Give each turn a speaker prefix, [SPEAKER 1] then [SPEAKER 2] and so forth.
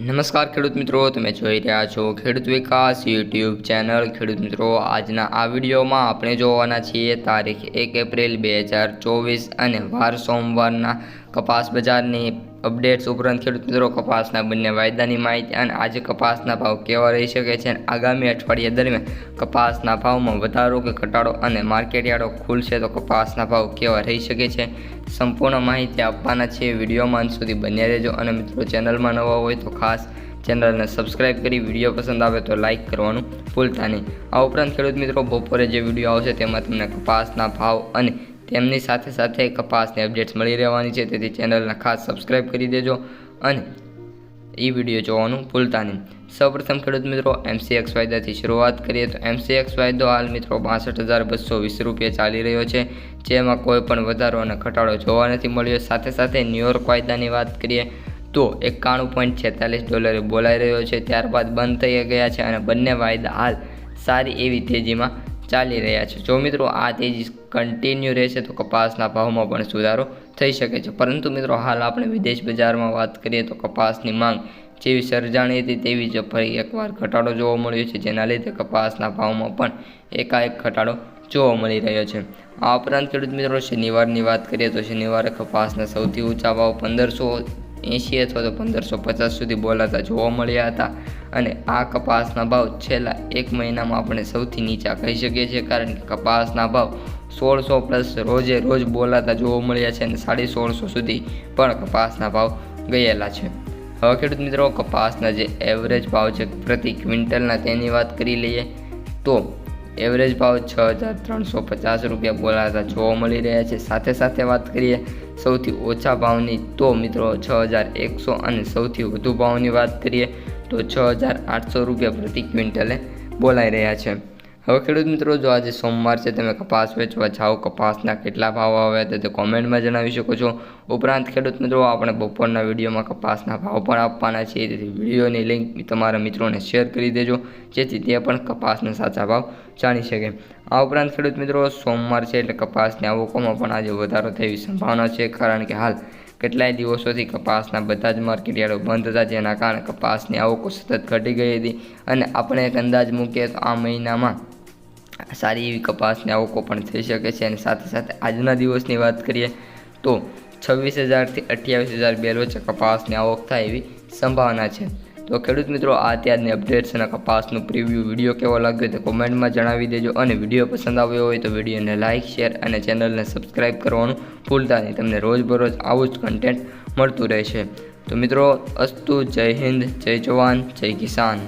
[SPEAKER 1] નમસ્કાર ખેડૂત મિત્રો, તમે જોઈ રહ્યા છો ખેડૂત વિકાસ યુટ્યુબ ચેનલ. ખેડૂત મિત્રો, આજના આ વિડીયોમાં આપણે જોવાના છીએ તારીખ એક એપ્રિલ બે હજાર ચોવીસ અને વાર સોમવારના કપાસ બજારની અપડેટ્સ ઉપરાંત ખેડૂત મિત્રો કપાસના બંને વાયદાની માહિતી અને આજે કપાસના ભાવ કેવા રહી શકે છે અને આગામી અઠવાડિયા દરમિયાન કપાસના ભાવમાં વધારો કે ઘટાડો અને માર્કેટ યાર્ડો ખુલશે તો કપાસના ભાવ કેવા રહી શકે છે સંપૂર્ણ માહિતી આપવાના છે. વિડીયોમાં અંત સુધી બન્યા રહેજો અને મિત્રો ચેનલમાં નવા હોય તો ખાસ ચેનલને સબસ્ક્રાઇબ કરી વીડિયો પસંદ આવે તો લાઇક કરવાનું ભૂલતા નહીં. આ ઉપરાંત ખેડૂત મિત્રો બપોરે જે વીડિયો આવશે તેમાં તમને કપાસના ભાવ અને તેમની સાથે સાથે કપાસની અપડેટ્સ મળી રહેવાની છે. તેથી ચેનલને ખાસ સબસ્ક્રાઈબ કરી દેજો અને એ વીડિયો જોવાનું ભૂલતા નહીં. સૌપ્રથમ ખેડૂત મિત્રો, એમસીએક્સ વાયદાથી શરૂઆત કરીએ તો એમસીએક્સ વાયદો હાલ મિત્રો બાસઠ હજાર બસો વીસ રૂપિયા ચાલી રહ્યો છે. જેમાં કોઈ પણ વધારો અને ઘટાડો જોવા નથી મળ્યો. સાથે સાથે ન્યુયોર્ક વાયદાની વાત કરીએ તો એકાણું પોઈન્ટ છેતાલીસ ડોલરે બોલાઈ રહ્યો છે. ત્યારબાદ બંધ થઈ ગયા છે અને બંને વાયદા હાલ સારી એવી તેજીમાં ચાલી રહ્યા છે. જો મિત્રો આ તેજી કન્ટિન્યુ રહેશે તો કપાસના ભાવમાં પણ સુધારો થઈ શકે છે. પરંતુ મિત્રો હાલ આપણે વિદેશ બજારમાં વાત કરીએ તો કપાસની માંગ જેવી સર્જાણી હતી તેવી જ ફરી એકવાર ઘટાડો જોવા મળ્યો છે, જેના લીધે કપાસના ભાવમાં પણ એકાએક ઘટાડો જોવા મળી રહ્યો છે. આ ઉપરાંત ખેડૂત મિત્રો શનિવારની વાત કરીએ તો શનિવારે કપાસના સૌથી ઊંચા ભાવ પંદરસો એંશી અથવા તો પંદરસો પચાસ સુધી બોલાતા જોવા મળ્યા હતા. અને આ કપાસના ભાવ છેલ્લા એક મહિનામાં આપણે સૌથી નીચા કહી શકીએ છીએ, કારણ કે કપાસના ભાવ સોળસો પ્લસ રોજે રોજ બોલાતા જોવા મળ્યા છે અને સાડી સોળસો સુધી પણ કપાસના ભાવ ગયેલા છે. હવે ખેડૂત મિત્રો, કપાસના જે એવરેજ ભાવ છે, પ્રતિ ક્વિન્ટલના તેની વાત કરી લઈએ તો એવરેજ ભાવ છ હજાર ત્રણસો પચાસ રૂપિયા બોલાતા જોવા મળી રહ્યા છે. સાથે સાથે વાત કરીએ સૌથી ઓછા ભાવની, તો મિત્રો છ હજાર એકસો અને સૌથી વધુ ભાવની વાત કરીએ તો છ હજાર આઠસો રૂપિયા પ્રતિ ક્વિન્ટલે બોલાઈ રહ્યા છે. હવે ખેડૂત મિત્રો, જો આજે સોમવાર છે, તમે કપાસ વેચવા જાઓ, કપાસના કેટલા ભાવ આવ્યા હતા તે કોમેન્ટમાં જણાવી શકો છો. ઉપરાંત ખેડૂત મિત્રો, આપણે બપોરના વિડીયોમાં કપાસના ભાવ પણ આપવાના છીએ, તેથી વિડીયોની લિંક તમારા મિત્રોને શેર કરી દેજો, જેથી તે પણ કપાસના સાચા ભાવ જાણી શકે. આ ઉપરાંત ખેડૂત મિત્રો, સોમવાર છે એટલે કપાસની આવકોમાં પણ આજે વધારો થવાની સંભાવના છે, કારણ કે હાલ કેટલાય દિવસોથી કપાસના બધા જ માર્કેટયાર્ડો બંધ હતા, જેના કારણે કપાસની આવકો સતત ઘટી ગઈ હતી. અને આપણે એક અંદાજ મૂકીએ તો આ મહિનામાં સારી એવી કપાસની આવકો પણ થઈ શકે છે અને સાથે સાથે આજના દિવસની વાત કરીએ તો છવ્વીસ હજારથી અઠ્યાવીસ હજાર બેલ વચ્ચે કપાસની આવક થાય એવી સંભાવના છે. તો ખેડૂત મિત્રો, આ ત્યારની અપડેટ્સ અને કપાસનું પ્રિવ્યૂ વીડિયો કેવો લાગ્યો તે કોમેન્ટમાં જણાવી દેજો અને વીડિયો પસંદ આવ્યો હોય તો વિડીયોને લાઇક શેર અને ચેનલને સબસ્ક્રાઈબ કરવાનું ભૂલતા નહીં. તમને રોજબરોજ આવું જ કન્ટેન્ટ મળતું રહેશે. તો મિત્રો, અસ્તુ, જય હિન્દ, જય જવાન, જય કિસાન.